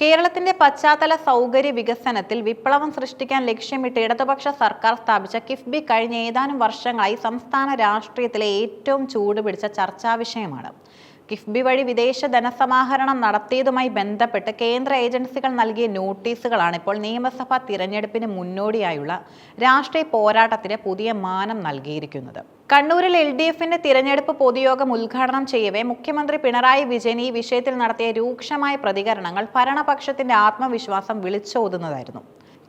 കേരളത്തിന്റെ പശ്ചാത്തല സൗകര്യ വികസനത്തിൽ വിപ്ലവം സൃഷ്ടിക്കാൻ ലക്ഷ്യമിട്ട് ഇടതുപക്ഷ സർക്കാർ സ്ഥാപിച്ച കിഫ്ബി കഴിഞ്ഞ ഏതാനും വർഷങ്ങളായി സംസ്ഥാന രാഷ്ട്രീയത്തിലെ ഏറ്റവും ചൂടുപിടിച്ച ചർച്ചാ വിഷയമാണ്. കിഫ്ബി വഴി വിദേശ ധനസമാഹരണം നടത്തിയതുമായി ബന്ധപ്പെട്ട് കേന്ദ്ര ഏജൻസികൾ നൽകിയ നോട്ടീസുകളാണ് ഇപ്പോൾ നിയമസഭാ തിരഞ്ഞെടുപ്പിന് മുന്നോടിയായുള്ള രാഷ്ട്രീയ പോരാട്ടത്തിന് പുതിയ മാനം നൽകിയിരിക്കുന്നത്. കണ്ണൂരിൽ എൽ ഡി എഫിന്റെ തിരഞ്ഞെടുപ്പ് പൊതുയോഗം ഉദ്ഘാടനം ചെയ്യവേ മുഖ്യമന്ത്രി പിണറായി വിജയൻ ഈ വിഷയത്തിൽ നടത്തിയ രൂക്ഷമായ പ്രതികരണങ്ങൾ ഭരണപക്ഷത്തിന്റെ ആത്മവിശ്വാസം വിളിച്ചോതുന്നതായിരുന്നു.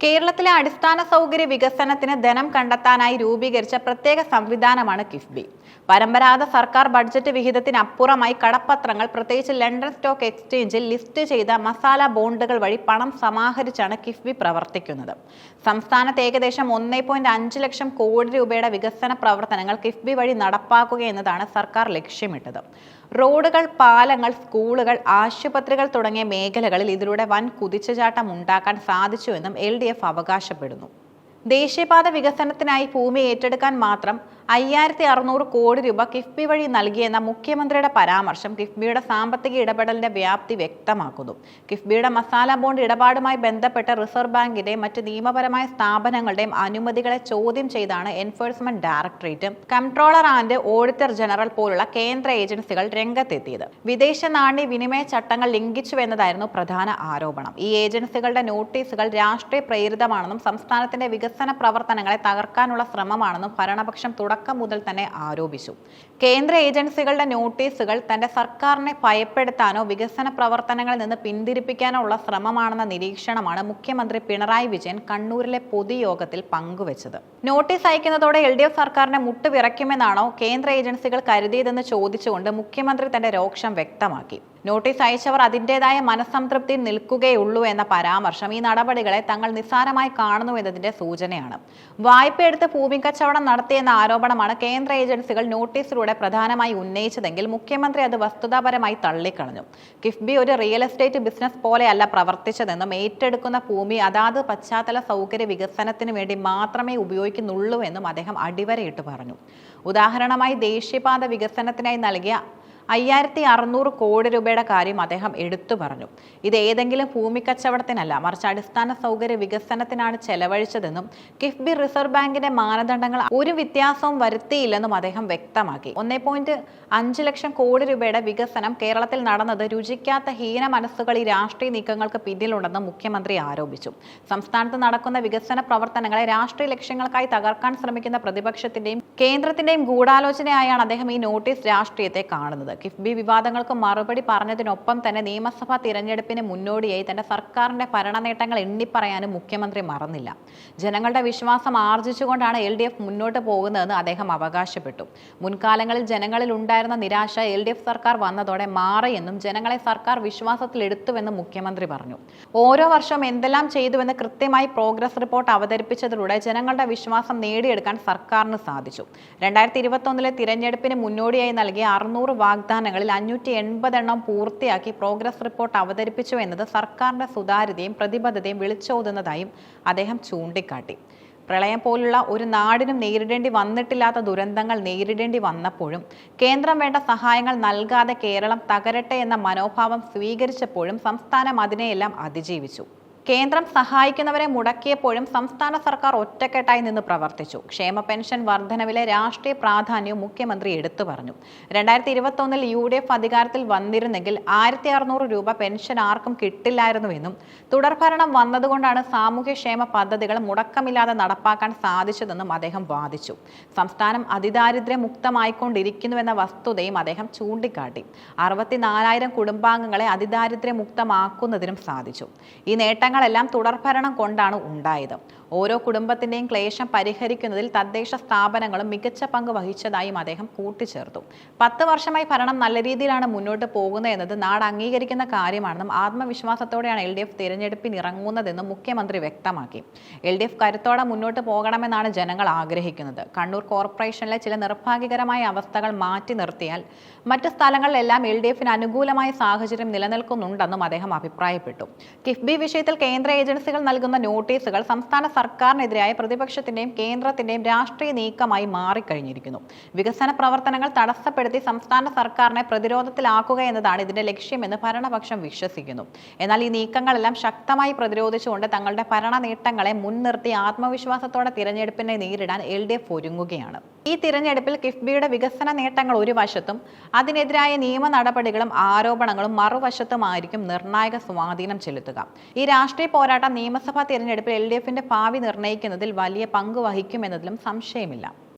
കേരളത്തിലെ അടിസ്ഥാന സൗകര്യ വികസനത്തിന് ധനം കണ്ടെത്താനായി രൂപീകരിച്ച പ്രത്യേക സംവിധാനമാണ് കിഫ്ബി. പരമ്പരാഗത സർക്കാർ ബഡ്ജറ്റ് വിഹിതത്തിനപ്പുറമായി കടപ്പത്രങ്ങൾ പ്രത്യേകിച്ച് ലണ്ടൻ സ്റ്റോക്ക് എക്സ്ചേഞ്ചിൽ ലിസ്റ്റ് ചെയ്ത മസാല ബോണ്ടുകൾ വഴി പണം സമാഹരിച്ചാണ് കിഫ്ബി പ്രവർത്തിക്കുന്നത്. സംസ്ഥാനത്ത് ഏകദേശം ഒന്നേ ലക്ഷം കോടി രൂപയുടെ വികസന പ്രവർത്തനങ്ങൾ കിഫ്ബി വഴി നടപ്പാക്കുക എന്നതാണ് സർക്കാർ ലക്ഷ്യമിട്ടത്. റോഡുകൾ പാലങ്ങൾ സ്കൂളുകൾ ആശുപത്രികൾ തുടങ്ങിയ മേഖലകളിൽ ഇതിലൂടെ വൻ കുതിച്ചുചാട്ടം ഉണ്ടാക്കാൻ സാധിച്ചുവെന്നും എൽ അവകാശപ്പെടുന്നു. ദേശീയപാത വികസനത്തിനായി ഭൂമി ഏറ്റെടുക്കാൻ മാത്രം അയ്യായിരത്തി അറുന്നൂറ് കോടി രൂപ കിഫ്ബി വഴി നൽകിയെന്ന മുഖ്യമന്ത്രിയുടെ പരാമർശം കിഫ്ബിയുടെ സാമ്പത്തിക ഇടപെടലിന്റെ വ്യാപ്തി വ്യക്തമാക്കുന്നു. കിഫ്ബിയുടെ മസാല ബോണ്ട് ഇടപാടുമായി ബന്ധപ്പെട്ട് റിസർവ് ബാങ്കിന്റെയും മറ്റ് നിയമപരമായ സ്ഥാപനങ്ങളുടെയും അനുമതികളെ ചോദ്യം ചെയ്താണ് enforcement directorate. Controller and auditor general പോലുള്ള കേന്ദ്ര ഏജൻസികൾ രംഗത്തെത്തിയത്. വിദേശ നാണ്യ വിനിമയ ചട്ടങ്ങൾ ലംഘിച്ചു എന്നതായിരുന്നു പ്രധാന ആരോപണം. ഈ ഏജൻസികളുടെ നോട്ടീസുകൾ രാഷ്ട്രീയ പ്രേരിതമാണെന്നും സംസ്ഥാനത്തിന്റെ വികസന പ്രവർത്തനങ്ങളെ തകർക്കാനുള്ള ശ്രമമാണെന്നും ഭരണപക്ഷം തുടക്കം മുതൽ തന്നെ ആരോപിച്ചു. കേന്ദ്ര ഏജൻസികളുടെ നോട്ടീസുകൾ തന്റെ സർക്കാരിനെ ഭയപ്പെടുത്താനോ വികസന പ്രവർത്തനങ്ങളിൽ നിന്ന് പിന്തിരിപ്പിക്കാനോ ഉള്ള ശ്രമമാണെന്ന നിരീക്ഷണമാണ് മുഖ്യമന്ത്രി പിണറായി വിജയൻ കണ്ണൂരിലെ പൊതുയോഗത്തിൽ പങ്കുവച്ചത്. നോട്ടീസ് അയക്കുന്നതോടെ എൽ ഡി എഫ് സർക്കാരിനെ മുട്ടുവിറയ്ക്കുമെന്നാണോ കേന്ദ്ര ഏജൻസികൾ കരുതിയതെന്ന് ചോദിച്ചുകൊണ്ട് മുഖ്യമന്ത്രി തന്റെ രോക്ഷം വ്യക്തമാക്കി. നോട്ടീസ് അയച്ചവർ അതിന്റെതായ മനസ്സംതൃപ്തി നിൽക്കുകയുള്ളൂ എന്ന പരാമർശം ഈ നടപടികളെ തങ്ങൾ നിസ്സാരമായി കാണുന്നു എന്നതിന്റെ സൂചനയാണ്. വായ്പയെടുത്ത് ഭൂമി കച്ചവടം നടത്തിയെന്ന ആരോപണമാണ് കേന്ദ്ര ഏജൻസികൾ നോട്ടീസിലൂടെ പ്രധാനമായി ഉന്നയിച്ചതെങ്കിൽ മുഖ്യമന്ത്രി അത് വസ്തുതാപരമായി തള്ളിക്കളഞ്ഞു. കിഫ്ബി ഒരു റിയൽ എസ്റ്റേറ്റ് ബിസിനസ് പോലെയല്ല പ്രവർത്തിച്ചതെന്നും ഏറ്റെടുക്കുന്ന ഭൂമി അതാത് പശ്ചാത്തല സൗകര്യ വികസനത്തിന് വേണ്ടി മാത്രമേ ഉപയോഗിക്കുന്നുള്ളൂ എന്നും അദ്ദേഹം അടിവരയിട്ട് പറഞ്ഞു. ഉദാഹരണമായി ദേശീയപാത വികസനത്തിനായി നൽകിയ അയ്യായിരത്തി അറുന്നൂറ് കോടി രൂപയുടെ കാര്യം അദ്ദേഹം എടുത്തു പറഞ്ഞു. ഇത് ഏതെങ്കിലും ഭൂമി കച്ചവടത്തിനല്ല മറിച്ച് അടിസ്ഥാന സൗകര്യ വികസനത്തിനാണ് ചെലവഴിച്ചതെന്നും കിഫ്ബി റിസർവ് ബാങ്കിന്റെ മാനദണ്ഡങ്ങൾ ഒരു വ്യത്യാസവും വരുത്തിയില്ലെന്നും അദ്ദേഹം വ്യക്തമാക്കി. ഒന്നേ പോയിന്റ് അഞ്ച് ലക്ഷം കോടി രൂപയുടെ വികസനം കേരളത്തിൽ നടന്നത് രുചിക്കാത്ത ഹീന മനസ്സുകൾ ഈ രാഷ്ട്രീയ നീക്കങ്ങൾക്ക് പിന്നിലുണ്ടെന്നും മുഖ്യമന്ത്രി ആരോപിച്ചു. സംസ്ഥാനത്ത് നടക്കുന്ന വികസന പ്രവർത്തനങ്ങളെ രാഷ്ട്രീയ ലക്ഷ്യങ്ങൾക്കായി തകർക്കാൻ ശ്രമിക്കുന്ന പ്രതിപക്ഷത്തിന്റെയും കേന്ദ്രത്തിന്റെയും ഗൂഢാലോചനയായാണ് അദ്ദേഹം ഈ നോട്ടീസ് രാഷ്ട്രീയത്തെ കാണുന്നത്. കിഫ്ബി വിവാദങ്ങൾക്ക് മറുപടി പറഞ്ഞതിനൊപ്പം തന്നെ നിയമസഭാ തിരഞ്ഞെടുപ്പിന് മുന്നോടിയായി തന്റെ സർക്കാരിന്റെ ഭരണ നേട്ടങ്ങൾ എണ്ണിപ്പറയാനും മുഖ്യമന്ത്രി മറന്നില്ല. ജനങ്ങളുടെ വിശ്വാസം ആർജിച്ചുകൊണ്ടാണ് എൽ ഡി എഫ് മുന്നോട്ട് പോകുന്നതെന്ന് അദ്ദേഹം അവകാശപ്പെട്ടു. മുൻകാലങ്ങളിൽ ജനങ്ങളിൽ ഉണ്ടായിരുന്ന നിരാശ എൽ ഡി എഫ് സർക്കാർ വന്നതോടെ മാറിയെന്നും ജനങ്ങളെ സർക്കാർ വിശ്വാസത്തിലെടുത്തുവെന്നും മുഖ്യമന്ത്രി പറഞ്ഞു. ഓരോ വർഷവും എന്തെല്ലാം ചെയ്തുവെന്ന് കൃത്യമായി പ്രോഗ്രസ് റിപ്പോർട്ട് അവതരിപ്പിച്ചതിലൂടെ ജനങ്ങളുടെ വിശ്വാസം നേടിയെടുക്കാൻ സർക്കാരിന് സാധിച്ചു. രണ്ടായിരത്തി ഇരുപത്തൊന്നിലെ തിരഞ്ഞെടുപ്പിന് മുന്നോടിയായി നൽകിയ അറുന്നൂറ് വാഗ്ദാനങ്ങളിൽ അഞ്ഞൂറ്റി എൺപതെണ്ണം പൂർത്തിയാക്കി പ്രോഗ്രസ് റിപ്പോർട്ട് അവതരിപ്പിച്ചു എന്നത് സർക്കാരിന്റെ സുതാര്യതയും പ്രതിബദ്ധതയും വിളിച്ചോതുന്നതായും അദ്ദേഹം ചൂണ്ടിക്കാട്ടി. പ്രളയം പോലുള്ള ഒരു നാടിനും നേരിടേണ്ടി വന്നിട്ടില്ലാത്ത ദുരന്തങ്ങൾ നേരിടേണ്ടി വന്നപ്പോഴും കേന്ദ്രം വേണ്ട സഹായങ്ങൾ നൽകാതെ കേരളം തകരട്ടെ എന്ന മനോഭാവം സ്വീകരിച്ചപ്പോഴും സംസ്ഥാനം അതിനെയെല്ലാം അതിജീവിച്ചു. കേന്ദ്രം സഹായിക്കുന്നവരെ മുടക്കിയപ്പോഴും സംസ്ഥാന സർക്കാർ ഒറ്റക്കെട്ടായി നിന്ന് പ്രവർത്തിച്ചു. ക്ഷേമ പെൻഷൻ വർധനവിലെ രാഷ്ട്രീയ പ്രാധാന്യവും മുഖ്യമന്ത്രി എടുത്തു പറഞ്ഞു. രണ്ടായിരത്തി ഇരുപത്തൊന്നിൽ യു ഡി എഫ് അധികാരത്തിൽ വന്നിരുന്നെങ്കിൽ ആയിരത്തി അറുന്നൂറ് രൂപ പെൻഷൻ ആർക്കും കിട്ടില്ലായിരുന്നുവെന്നും തുടർഭരണം വന്നതുകൊണ്ടാണ് സാമൂഹ്യക്ഷേമ പദ്ധതികൾ മുടക്കമില്ലാതെ നടപ്പാക്കാൻ സാധിച്ചതെന്നും അദ്ദേഹം വാദിച്ചു. സംസ്ഥാനം അതിദാരിദ്ര്യ മുക്തമായിക്കൊണ്ടിരിക്കുന്നുവെന്ന വസ്തുതയും അദ്ദേഹം ചൂണ്ടിക്കാട്ടി. അറുപത്തിനാലായിരം കുടുംബാംഗങ്ങളെ അതിദാരിദ്ര്യ മുക്തമാക്കുന്നതിനും സാധിച്ചു. ഈ നേട്ടങ്ങളെല്ലാം തുടർഭരണം കൊണ്ടാണ് ഉണ്ടായത്. ഓരോ കുടുംബത്തിന്റെയും ക്ലേശം പരിഹരിക്കുന്നതിൽ തദ്ദേശ സ്ഥാപനങ്ങളും മികച്ച പങ്ക് വഹിച്ചതായും അദ്ദേഹം കൂട്ടിച്ചേർത്തു. പത്ത് വർഷമായി ഭരണം നല്ല രീതിയിലാണ് മുന്നോട്ട് പോകുന്നതെന്നത് നാട് അംഗീകരിക്കുന്ന കാര്യമാണെന്നും ആത്മവിശ്വാസത്തോടെയാണ് എൽ ഡി എഫ് തിരഞ്ഞെടുപ്പിനിറങ്ങുന്നതെന്നും മുഖ്യമന്ത്രി വ്യക്തമാക്കി. എൽ ഡി എഫ് കരുത്തോടെ മുന്നോട്ട് പോകണമെന്നാണ് ജനങ്ങൾ ആഗ്രഹിക്കുന്നത്. കണ്ണൂർ കോർപ്പറേഷനിലെ ചില നിർഭാഗ്യകരമായ അവസ്ഥകൾ മാറ്റി നിർത്തിയാൽ മറ്റ് സ്ഥലങ്ങളിലെല്ലാം എൽ ഡി എഫിന് അനുകൂലമായ സാഹചര്യം നിലനിൽക്കുന്നുണ്ടെന്നും അദ്ദേഹം അഭിപ്രായപ്പെട്ടു. കിഫ്ബി വിഷയത്തിൽ കേന്ദ്ര ഏജൻസികൾ നൽകുന്ന നോട്ടീസുകൾ സംസ്ഥാന സർക്കാരിനെതിരായ പ്രതിപക്ഷത്തിന്റെയും കേന്ദ്രത്തിന്റെയും രാഷ്ട്രീയ നീക്കമായി മാറിക്കഴിഞ്ഞിരിക്കുന്നു. വികസന പ്രവർത്തനങ്ങൾ തടസ്സപ്പെടുത്തി സംസ്ഥാന സർക്കാരിനെ പ്രതിരോധത്തിലാക്കുക എന്നതാണ് ഇതിന്റെ ലക്ഷ്യമെന്ന് ഭരണപക്ഷം വിശ്വസിക്കുന്നു. എന്നാൽ ഈ നീക്കങ്ങളെല്ലാം ശക്തമായി പ്രതിരോധിച്ചുകൊണ്ട് തങ്ങളുടെ ഭരണ നേട്ടങ്ങളെ മുൻനിർത്തി ആത്മവിശ്വാസത്തോടെ തിരഞ്ഞെടുപ്പിനെ നേരിടാൻ എൽ ഡി എഫ് ഒരുങ്ങുകയാണ്. ഈ തിരഞ്ഞെടുപ്പിൽ കിഫ്ബിയുടെ വികസന നേട്ടങ്ങൾ ഒരു വശത്തും അതിനെതിരായ നിയമ നടപടികളും ആരോപണങ്ങളും മറുവശത്തുമായിരിക്കും നിർണായക സ്വാധീനം ചെലുത്തുക. ഈ രാഷ്ട്രീയ പോരാട്ടം നിയമസഭാ തെരഞ്ഞെടുപ്പിൽ എൽ ഡി എഫിന്റെ ഭാവി നിർണയിക്കുന്നതിൽ വലിയ പങ്ക് വഹിക്കുമെന്നതിലും സംശയമില്ല.